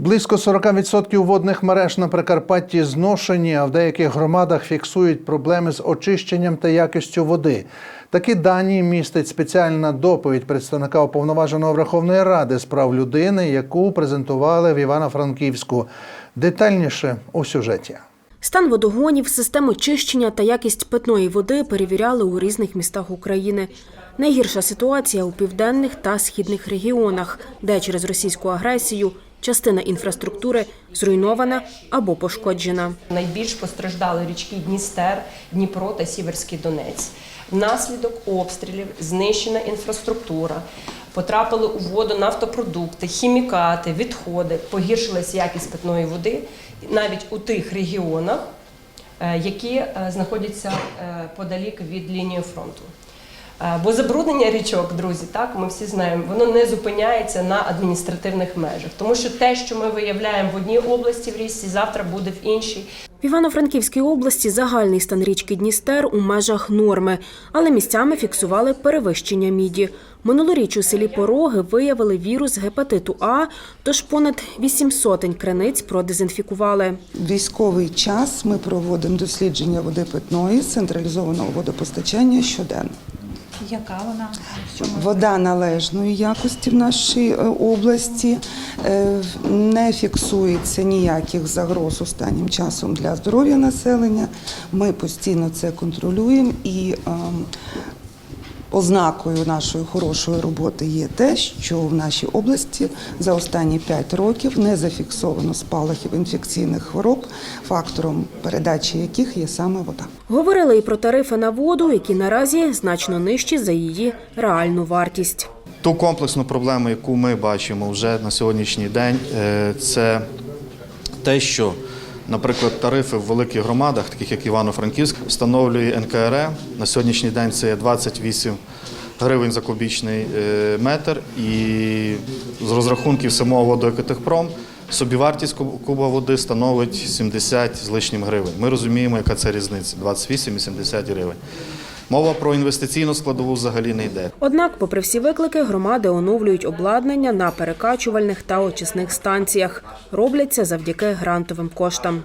Близько 40% водних мереж на Прикарпатті зношені, а в деяких громадах фіксують проблеми з очищенням та якістю води. Такі дані містить спеціальна доповідь представника уповноваженого Верховної Ради з прав людини, яку презентували в Івано-Франківську. Детальніше у сюжеті. Стан водогонів, систем очищення та якість питної води перевіряли у різних містах України. Найгірша ситуація у південних та східних регіонах, де через російську агресію частина інфраструктури зруйнована або пошкоджена. Найбільш постраждали річки Дністер, Дніпро та Сіверський Донець. Внаслідок обстрілів знищена інфраструктура, потрапили у воду нафтопродукти, хімікати, відходи, погіршилась якість питної води навіть у тих регіонах, е, які е, знаходяться е, подалік від лінії фронту. Е, Бо забруднення річок, друзі, так ми всі знаємо, воно не зупиняється на адміністративних межах, тому що те, що ми виявляємо в одній області в річці, завтра буде в іншій. В Івано-Франківській області загальний стан річки Дністер у межах норми, але місцями фіксували перевищення міді. Минулоріч у селі Пороги виявили вірус гепатиту А, тож понад 8 сотень криниць продезінфікували. військовий час ми проводимо дослідження води питної з централізованого водопостачання щоденно. Яка вона? Вода належної якості в нашій е, області е, не фіксується ніяких загроз останнім часом для здоров'я населення. Ми постійно це контролюємо і ем, ознакою нашої хорошої роботи є те, що в нашій області за останні 5 років не зафіксовано спалахів інфекційних хвороб, фактором передачі яких є саме вода. Говорили і про тарифи на воду, які наразі значно нижчі за її реальну вартість. Ту комплексну проблему, яку ми бачимо вже на сьогоднішній день, е, це те, що, наприклад, тарифи в великих громадах, таких як Івано-Франківськ, встановлює НКРЕ. На сьогоднішній день це 28 гривень за кубічний е, метр. І з розрахунків самого водоекотехпром собівартість куба води становить 70 з лишнім гривень. Ми розуміємо, яка це різниця 28 і 70 гривень. Мова про інвестиційну складову взагалі не йде. Однак, попри всі виклики, громади оновлюють обладнання на перекачувальних та очисних станціях. Роблять це завдяки грантовим коштам.